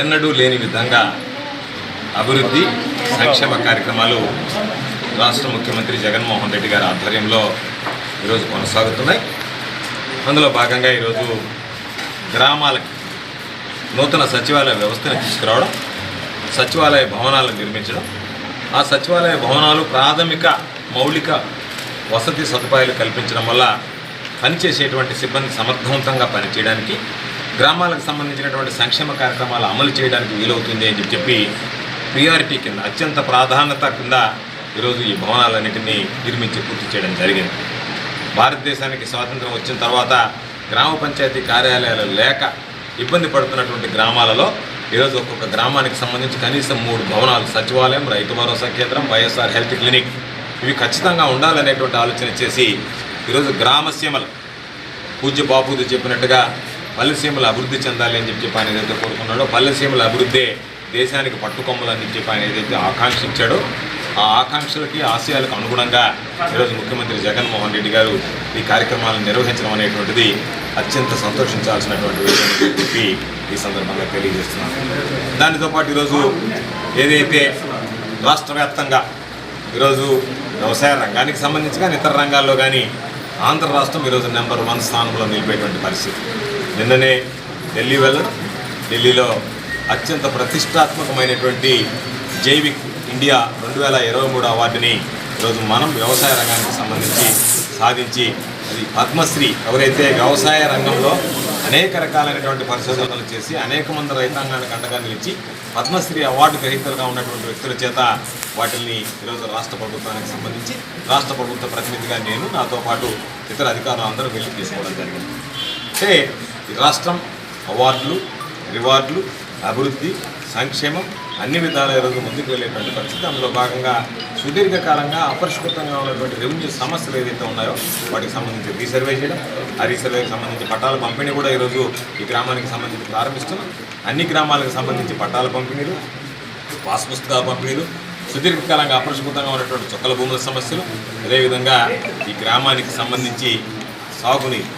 ఎన్నడూ లేని విధంగా అభివృద్ధి సంక్షేమ కార్యక్రమాలు రాష్ట్ర ముఖ్యమంత్రి జగన్మోహన్ రెడ్డి గారి ఆధ్వర్యంలో ఈరోజు కొనసాగుతున్నాయి. అందులో భాగంగా ఈరోజు గ్రామాలకి నూతన సచివాలయ వ్యవస్థను తీసుకురావడం సచివాలయ భవనాలను నిర్మించడం ఆ సచివాలయ భవనాలు ప్రాథమిక మౌలిక వసతి సదుపాయాలు కల్పించడం వల్ల పనిచేసేటువంటి సిబ్బంది సమర్థవంతంగా పనిచేయడానికి గ్రామాలకు సంబంధించినటువంటి సంక్షేమ కార్యక్రమాలు అమలు చేయడానికి వీలవుతుంది అని చెప్పి ప్రియారిటీ కింద అత్యంత ప్రాధాన్యత కింద ఈరోజు ఈ భవనాలన్నింటినీ నిర్మించి పూర్తి చేయడం జరిగింది. భారతదేశానికి స్వాతంత్రం వచ్చిన తర్వాత గ్రామ పంచాయతీ కార్యాలయాలు లేక ఇబ్బంది పడుతున్నటువంటి గ్రామాలలో ఈరోజు ఒక్కొక్క గ్రామానికి సంబంధించి కనీసం మూడు భవనాలు సచివాలయం రైతు భరోసా కేంద్రం వైఎస్ఆర్ హెల్త్ క్లినిక్ ఇవి ఖచ్చితంగా ఉండాలనేటువంటి ఆలోచన చేసి ఈరోజు గ్రామసీమలు పూజ్య బాపూది చెప్పినట్టుగా పల్లెసీమలు అభివృద్ధి చెందాలి అని చెప్పి ఆయన ఏదైతే కోరుకున్నాడో పల్లెసీమల అభివృద్ధి దేశానికి పట్టుకొమ్మలని చెప్పి ఆయన ఏదైతే ఆకాంక్షించాడో ఆ ఆకాంక్షలకి ఆశయాలకు అనుగుణంగా ఈరోజు ముఖ్యమంత్రి జగన్మోహన్ రెడ్డి గారు ఈ కార్యక్రమాలను నిర్వహించడం అనేటువంటిది అత్యంత సంతోషించాల్సినటువంటి విషయం చెప్పి ఈ సందర్భంగా తెలియజేస్తున్నాను. దానితో పాటు ఈరోజు ఏదైతే రాష్ట్ర వ్యాప్తంగా ఈరోజు వ్యవసాయ రంగానికి సంబంధించి కానీ ఇతర రంగాల్లో కానీ ఆంధ్ర రాష్ట్రం ఈరోజు నెంబర్ వన్ స్థానంలో నిలిపేటువంటి పరిస్థితి. నిన్ననే ఢిల్లీ వెళ్ళడం ఢిల్లీలో అత్యంత ప్రతిష్టాత్మకమైనటువంటి జైవిక్ ఇండియా రెండు వేల ఇరవై మూడు అవార్డుని ఈరోజు మనం వ్యవసాయ రంగానికి సంబంధించి సాధించి అది పద్మశ్రీ ఎవరైతే వ్యవసాయ రంగంలో అనేక రకాలైనటువంటి పరిశోధనలు చేసి అనేక మంది రైతాంగానికి అండగా నిలిచి పద్మశ్రీ అవార్డు గ్రహీతలుగా ఉన్నటువంటి వ్యక్తుల చేత వాటిని ఈరోజు రాష్ట్ర ప్రభుత్వానికి సంబంధించి రాష్ట్ర ప్రభుత్వ ప్రతినిధిగా నేను నాతో పాటు ఇతర అధికారులు అందరూ వెళ్ళి తీసుకోవడం జరిగింది. అంటే రాష్ట్రం అవార్డులు రివార్డులు అభివృద్ధి సంక్షేమం అన్ని విధాల ఈరోజు ముందుకు వెళ్ళేటువంటి పరిస్థితి. అందులో భాగంగా సుదీర్ఘకాలంగా అపరిష్కృతంగా ఉన్నటువంటి రెవెన్యూ సమస్యలు ఏదైతే ఉన్నాయో వాటికి సంబంధించి రీసర్వే చేయడం ఆ రీసర్వేకి సంబంధించి పట్టాల పంపిణీ కూడా ఈరోజు ఈ గ్రామానికి సంబంధించి ప్రారంభిస్తున్నాం. అన్ని గ్రామాలకు సంబంధించి పట్టాల పంపిణీలు పాస్ పుస్తకాల పంపిణీలు సుదీర్ఘకాలంగా అపరిష్కృతంగా ఉన్నటువంటి చుక్కల భూముల సమస్యలు అదేవిధంగా ఈ గ్రామానికి సంబంధించి సాగునీరు